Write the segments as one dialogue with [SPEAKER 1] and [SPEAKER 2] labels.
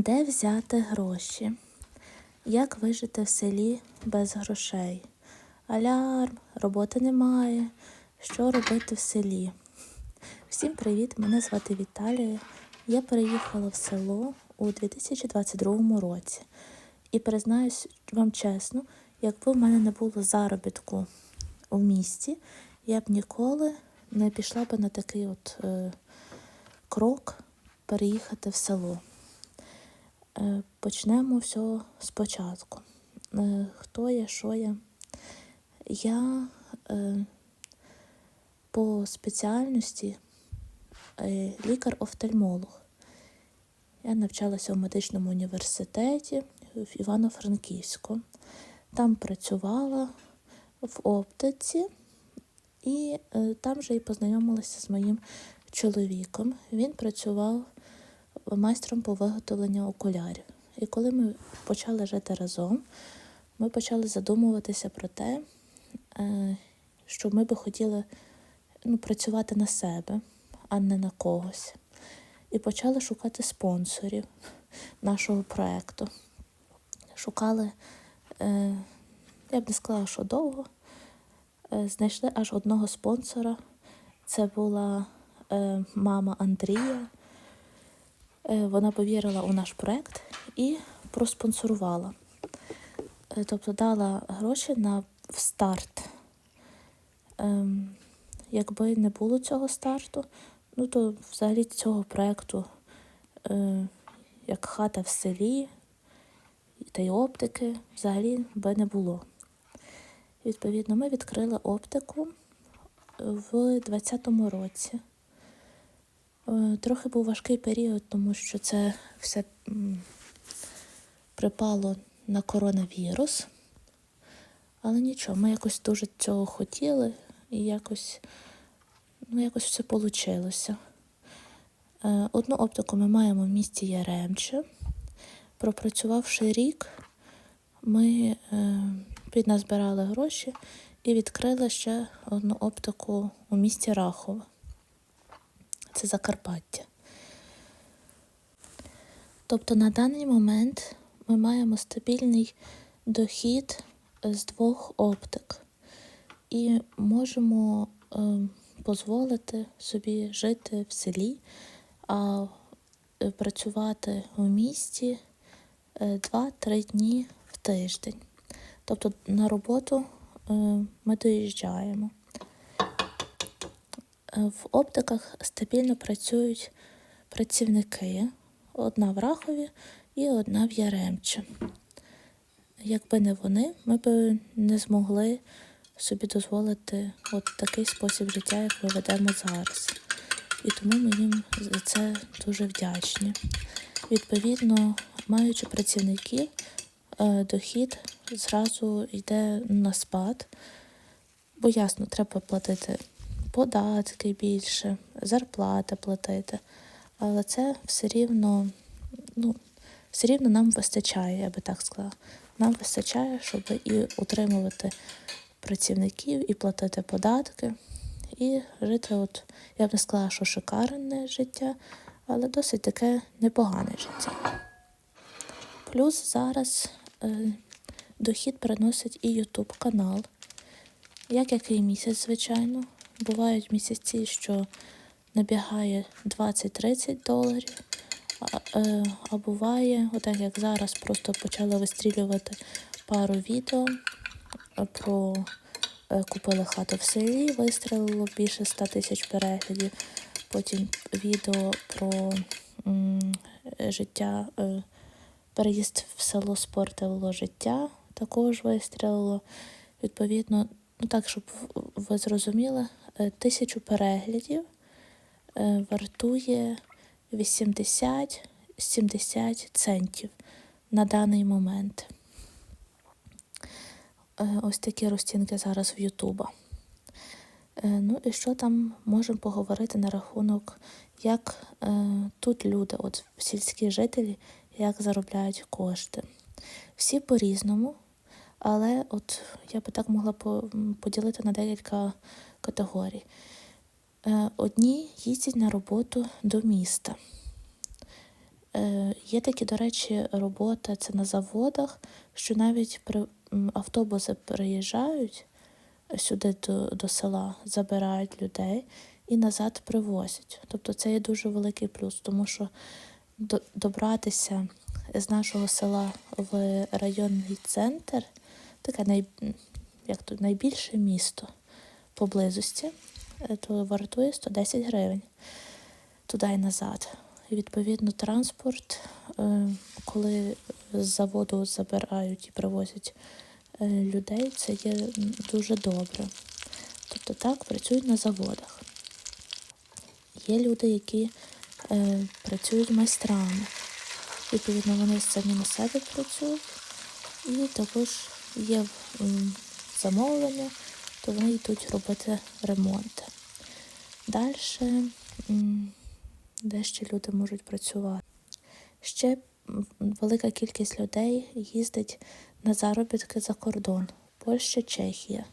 [SPEAKER 1] Де взяти гроші? Як вижити в селі без грошей? Алярм, роботи немає. Що робити в селі? Всім привіт! Мене звати Віталія. Я переїхала в село у 2022 році. І признаюсь вам чесно, якби в мене не було заробітку у місті, я б ніколи не пішла б на такий от е, крок переїхати в село. Е, Почнемо все спочатку. Е, Хто я, що я? Я е, по спеціальності лікар-офтальмолог. Я навчалася в медичному університеті в Івано-Франківську. Там працювала в оптиці і там же і познайомилася з моїм чоловіком. Він працював майстром по виготовленню окулярів. І коли ми почали жити разом, ми почали задумуватися про те, е, що ми би хотіли ну, працювати на себе, а не на когось. І почали шукати спонсорів нашого проєкту. Шукали, е, я б не сказала, що довго. Е, Знайшли аж одного спонсора. Це була мама Андрія. Е, Вона повірила у наш проєкт і проспонсорувала. Е, Тобто дала гроші на старт. Ем, Якби не було цього старту, ну то взагалі цього проєкту, е, як хата в селі та й оптики, взагалі би не було. Відповідно, ми відкрили оптику в 2020 році. Е, Трохи був важкий період, тому що це все припало на коронавірус. Але нічого, ми якось дуже цього хотіли і якось, ну, якось все вийшло. Одну оптику ми маємо в місті Яремче. Пропрацювавши рік, ми е, підназбирали гроші і відкрили ще одну оптику у місті Рахова. Це Закарпаття. Тобто на даний момент ми маємо стабільний дохід з двох оптик і можемо е, дозволити собі жити в селі, а е, працювати у місті е, 2-3 дні в тиждень. Тобто на роботу е, ми доїжджаємо. В оптиках стабільно працюють працівники, одна в Рахові і одна в Яремче. Якби не вони, ми б не змогли собі дозволити от такий спосіб життя, як ми ведемо зараз. І тому ми їм за це дуже вдячні. Відповідно, маючи працівників, е, дохід зразу йде на спад, бо ясно, треба платити податки більше, зарплати платити. Але це все рівно, ну, все рівно нам вистачає, я би так сказала. Нам вистачає, щоб і утримувати працівників, і платити податки, і жити, от, я б не сказала, що шикарне життя, але досить таке непогане життя. Плюс зараз е, дохід приносить і YouTube канал. Як який місяць, звичайно. Бувають місяці, що набігає 20-30 доларів, а, е, а буває, отак як зараз, просто почали вистрілювати пару відео е, про е, купили хату в селі, вистрілило більше 100 тисяч переглядів. Потім відео про м, життя, е, переїзд в село спортило життя, також вистрілило. Відповідно, ну так, щоб ви зрозуміли, тисячу переглядів е, вартує 80-70 центів на даний момент. Е, Ось такі розцінки зараз в Ютуба. Е, Ну і що там можемо поговорити на рахунок, як е, тут люди, от сільські жителі, як заробляють кошти. Всі по-різному, але от я би так могла поділити на декілька категорій. Е, Одні їздять на роботу до міста. Е, Є такі, до речі, робота це на заводах, що навіть автобуси приїжджають сюди до, до села, забирають людей і назад привозять. Тобто це є дуже великий плюс, тому що добратися з нашого села в районний центр, таке най, як то, найбільше місто поблизості, е, то вартує 110 гривень туди і назад. І відповідно транспорт, е, коли з заводу забирають і привозять е, людей, це є дуже добре. Тобто так працюють на заводах. Є люди, які е, працюють майстрами. Відповідно, вони самі на себе працюють, і також є замовлення, то вони йдуть робити ремонти. Далі, де ще люди можуть працювати. Ще велика кількість людей їздить на заробітки за кордон. Польща, Чехія.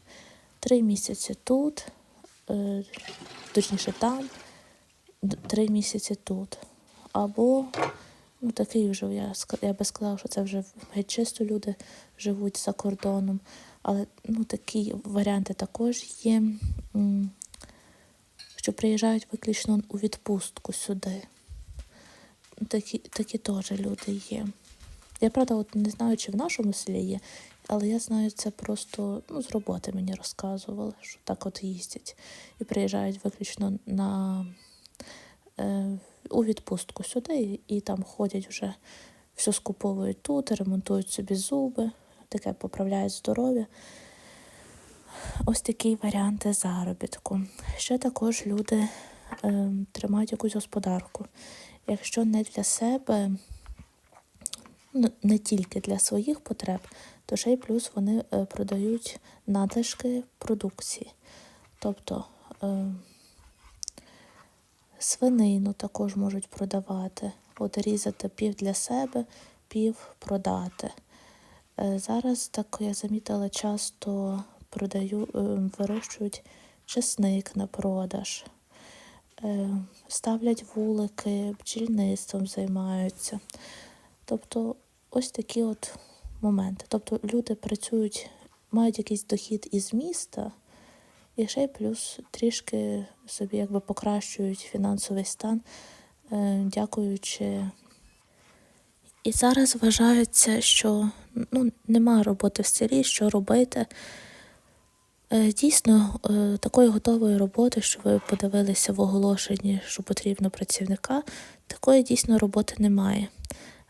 [SPEAKER 1] Три місяці тут, е, точніше там, три місяці тут. Або ну, такий вже, я, я би сказала, що це вже геть чисто люди живуть за кордоном. Але ну, такі варіанти також є, що приїжджають виключно у відпустку сюди. Такі, такі теж люди є. Я правда от не знаю, чи в нашому селі є, але я знаю це просто ну, з роботи мені розказували, що так от їздять і приїжджають виключно на, е, у відпустку сюди і, і там ходять вже, все скуповують тут, ремонтують собі зуби, таке поправляють здоров'я. Ось такі варіанти заробітку. Ще також люди е, тримають якусь господарку. Якщо не для себе, ну, не тільки для своїх потреб, то ще й плюс вони е, продають надлишки продукції. Тобто е, свинину також можуть продавати, от різати пів для себе, пів продати. Е, Зараз так я замітила, часто продаю, е, вирощують чесник на продаж, е, ставлять вулики, бджільництвом займаються. Тобто ось такі от моменти. Тобто люди працюють, мають якийсь дохід із міста, і ще й плюс трішки собі якби покращують фінансовий стан, дякуючи. І зараз вважається, що ну, нема роботи в селі, що робити. Е, Дійсно, е, такої готової роботи, що ви подивилися в оголошенні, що потрібно працівника, такої дійсно роботи немає.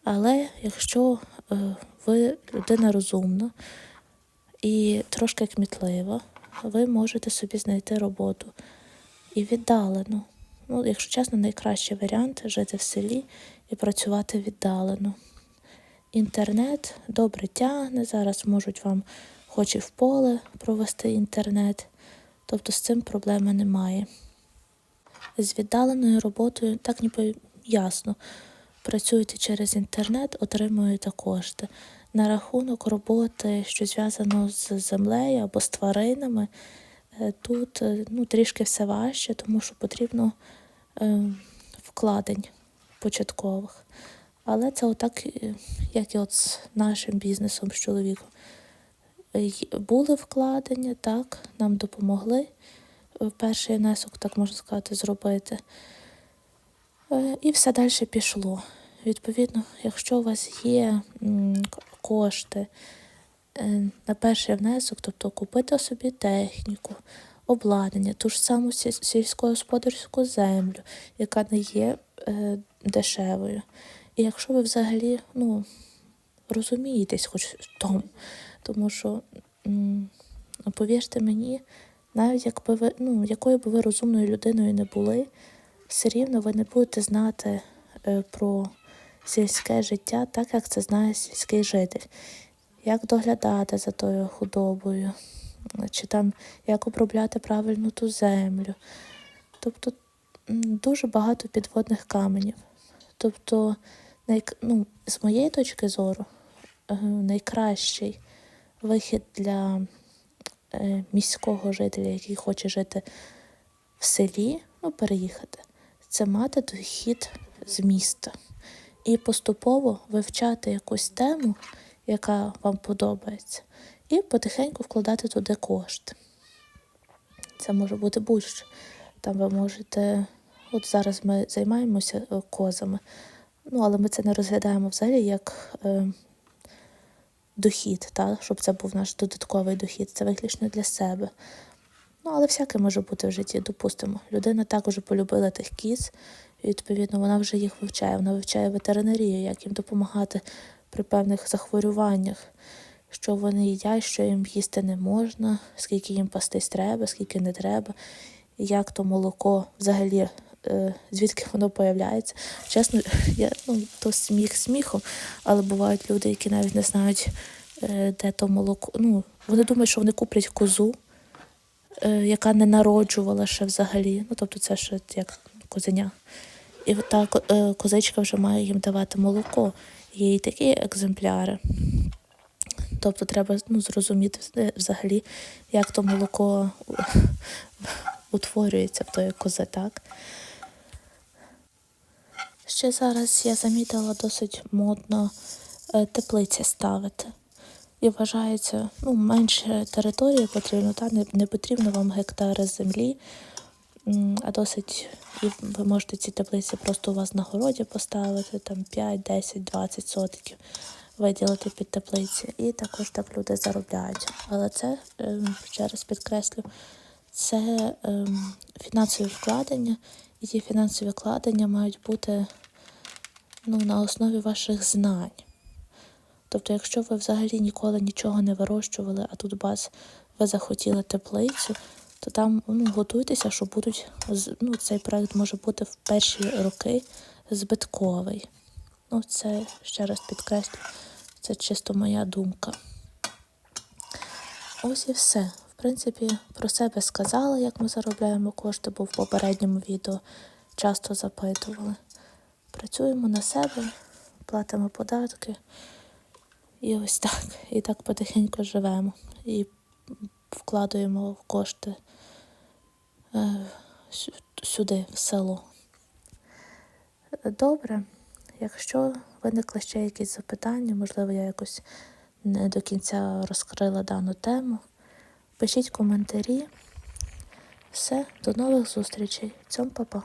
[SPEAKER 1] Але якщо е, ви людина розумна і трошки кмітлива, ви можете собі знайти роботу і віддалено. Ну, якщо чесно, найкращий варіант жити в селі і працювати віддалено. Інтернет добре тягне, зараз можуть вам хоч і в поле провести інтернет, тобто з цим проблеми немає. З віддаленою роботою так ніби ясно. Працюєте через інтернет, отримуєте кошти. На рахунок роботи, що зв'язано з землею або з тваринами, е, тут е, ну, трішки все важче, тому що потрібно е, вкладень початкових. Але це отак, е, як і от з нашим бізнесом з чоловіком. Е, Були вкладення, так, нам допомогли е, перший внесок, так можна сказати, зробити. І все далі пішло. Відповідно, якщо у вас є кошти на перший внесок, тобто купити собі техніку, обладнання, ту ж саму сільськогосподарську землю, яка не є дешевою. І якщо ви взагалі ну, розумієтесь хоч в тому, тому що, ну, повірте мені, навіть якби ви, ну, якою б ви розумною людиною не були, все рівно ви не будете знати е, про сільське життя, так як це знає сільський житель. Як доглядати за тою худобою, чи там як обробляти правильно ту землю. Тобто дуже багато підводних каменів. Тобто, найк- ну, з моєї точки зору, е, найкращий вихід для е, міського жителя, який хоче жити в селі, ну, переїхати, це мати дохід з міста. і поступово вивчати якусь тему, яка вам подобається, і потихеньку вкладати туди кошти. Це може бути будь-що. Там ви можете. От зараз ми займаємося е, козами, ну але ми це не розглядаємо взагалі як е, дохід, та? щоб це був наш додатковий дохід, це виключно для себе. Ну, але всяке може бути в житті, допустимо. Людина також полюбила тих кіз, і відповідно вона вже їх вивчає. Вона вивчає ветеринарію, як їм допомагати при певних захворюваннях, що вони їдять, що їм їсти не можна, скільки їм пастись треба, скільки не треба, і як то молоко взагалі. Е, Звідки воно появляється. Чесно, я ну, то сміх сміхом, але бувають люди, які навіть не знають, е, де то молоко. Ну, вони думають, що вони куплять козу, е, яка не народжувала ще взагалі. Ну, тобто це ще як козеня. І та козичка вже має їм давати молоко. Є і такі екземпляри. Тобто треба ну, зрозуміти взагалі, як то молоко утворюється в тої кози, так? Ще зараз я замітила досить модно е, теплиці ставити. І вважається, ну, менше території потрібно, та не, не потрібно вам гектари землі, а досить, і ви можете ці теплиці просто у вас на городі поставити, там 5, 10, 20 сотиків виділити під теплиці. І також так люди заробляють. Але це, ем, ще раз підкреслю, це ем, фінансові вкладення, і фінансові вкладення мають бути ну, на основі ваших знань. Тобто, якщо ви взагалі ніколи нічого не вирощували, а тут бас ви захотіли теплицю, то там ну, готуйтеся, що будуть ну, цей проект може бути в перші роки збитковий. Ну, це ще раз підкреслю, це чисто моя думка. Ось і все. В принципі, про себе сказала, як ми заробляємо кошти, бо в попередньому відео часто запитували. Працюємо на себе, платимо податки. І ось так. І так потихеньку живемо. І вкладаємо кошти е, сюди, в село. Добре. Якщо виникли ще якісь запитання, можливо, я якось не до кінця розкрила дану тему, пишіть коментарі. Все, до нових зустрічей. Цьом па-па.